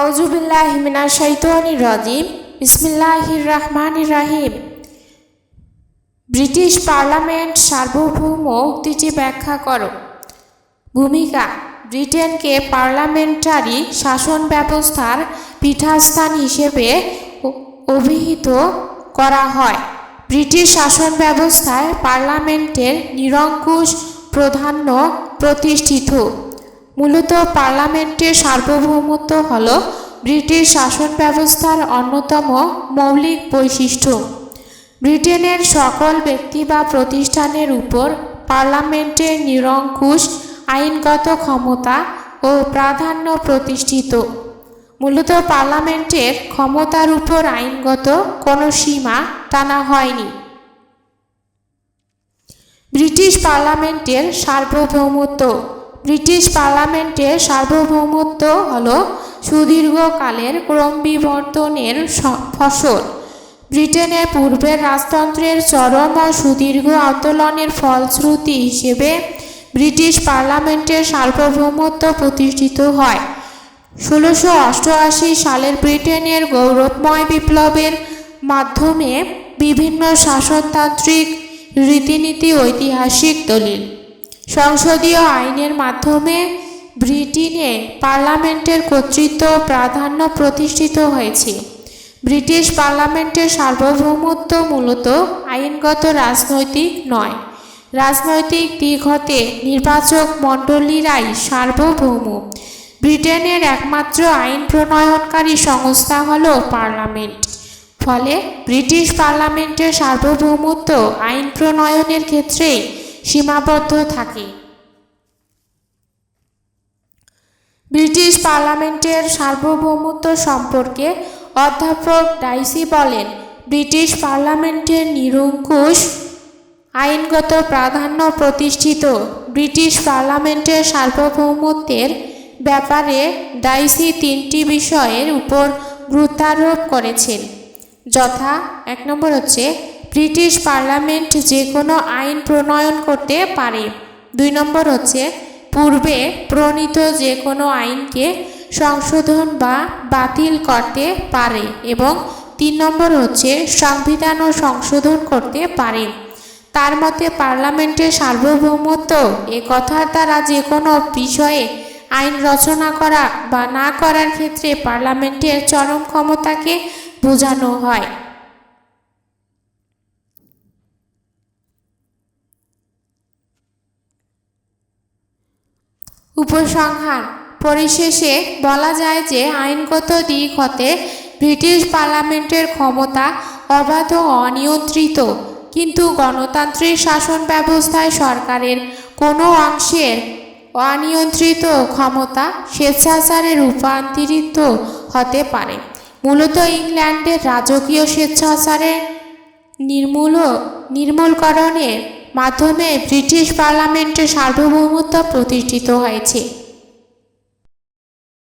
আউজুবিল্লাহ হিমিনা শৈতানির রাজিম। বিসমিল্লাহির রহমানির রাহিম। ব্রিটিশ পার্লামেন্ট সার্বভৌম উক্তিটি ব্যাখ্যা করো। ভূমিকা, ব্রিটেনকে পার্লামেন্টারি শাসন ব্যবস্থার পীঠাস্থান হিসেবে অভিহিত করা হয়। ব্রিটিশ শাসন ব্যবস্থায় পার্লামেন্টের নিরঙ্কুশ প্রাধান্য প্রতিষ্ঠিত। মূলত পার্লামেন্টের সার্বভৌমত্ব হল ব্রিটিশ শাসন ব্যবস্থার অন্যতম মৌলিক বৈশিষ্ট্য। ব্রিটেনের সকল ব্যক্তি বা প্রতিষ্ঠানের উপর পার্লামেন্টের নিরঙ্কুশ আইনগত ক্ষমতা ও প্রাধান্য প্রতিষ্ঠিত। মূলত পার্লামেন্টের ক্ষমতার উপর আইনগত কোনো সীমা টানা হয়নি। ব্রিটিশ পার্লামেন্টের সার্বভৌমত্ব ব্রিটিশ পার্লামেন্টের সার্বভৌমত্ব হল সুদীর্ঘকালের ক্রমবিবর্তনের ফসল। ব্রিটেনের পূর্বের রাজতন্ত্রের চরম ও সুদীর্ঘ আন্দোলনের ফলশ্রুতি হিসেবে ব্রিটিশ পার্লামেন্টের সার্বভৌমত্ব প্রতিষ্ঠিত হয়। ষোলোশো অষ্টআশি সালের ব্রিটেনের গৌরবময় বিপ্লবের মাধ্যমে বিভিন্ন শাসনতান্ত্রিক রীতিনীতি ঐতিহাসিক দলিল। সংসদীয় আইনের মাধ্যমে ব্রিটেনে পার্লামেন্টের কর্তৃত্ব প্রাধান্য প্রতিষ্ঠিত হয়েছে। ব্রিটিশ পার্লামেন্টের সার্বভৌমত্ব মূলত আইনগত রাজনৈতিক নয়। রাজনৈতিক দিক হতে নির্বাচক মণ্ডলীরাই সার্বভৌম। ব্রিটেনের একমাত্র আইন প্রণয়নকারী সংস্থা হল পার্লামেন্ট। ফলে ব্রিটিশ পার্লামেন্টের সার্বভৌমত্ব আইন প্রণয়নের ক্ষেত্রে সীমাবদ্ধ থাকে। ব্রিটিশ পার্লামেন্টের সার্বভৌমত্ব সম্পর্কে অধ্যাপক ডাইসি বলেন, ব্রিটিশ পার্লামেন্টের নিরঙ্কুশ, আইনগত প্রাধান্য প্রতিষ্ঠিত ব্রিটিশ পার্লামেন্টের সার্বভৌমত্বের ব্যাপারে ডাইসি তিনটি বিষয়ের উপর গুরুত্বারোপ করেছেন। যথা, এক নম্বর হচ্ছে ব্রিটিশ পার্লামেন্ট যে কোনো আইন প্রণয়ন করতে পারে। দুই নম্বর হচ্ছে, পূর্বে প্রণীত যে কোনো আইনকে সংশোধন বা বাতিল করতে পারে এবং তিন নম্বর হচ্ছে সংবিধানও সংশোধন করতে পারে। তার মতে, পার্লামেন্টের সার্বভৌমত্ব এ কথার দ্বারা যে কোনো বিষয়ে আইন রচনা করা বা না করার ক্ষেত্রে পার্লামেন্টের চরম ক্ষমতাকে বোঝানো হয়। উপসংহার। পরিশেষে বলা যায় যে আইনগত দিক হতে ব্রিটিশ পার্লামেন্টের ক্ষমতা অবাধ অনিয়ন্ত্রিত, কিন্তু গণতান্ত্রিক শাসন ব্যবস্থায় সরকারের কোনো অংশের অনিয়ন্ত্রিত ক্ষমতা স্বেচ্ছাচারে রূপান্তরিত হতে পারে। মূলত ইংল্যান্ডের রাজকীয় স্বেচ্ছাচারের নির্মূল, নির্মূলকরণের মাধ্যমে ব্রিটিশ পার্লামেন্টের সার্বভৌমত্ব প্রতিষ্ঠিত হয়েছে।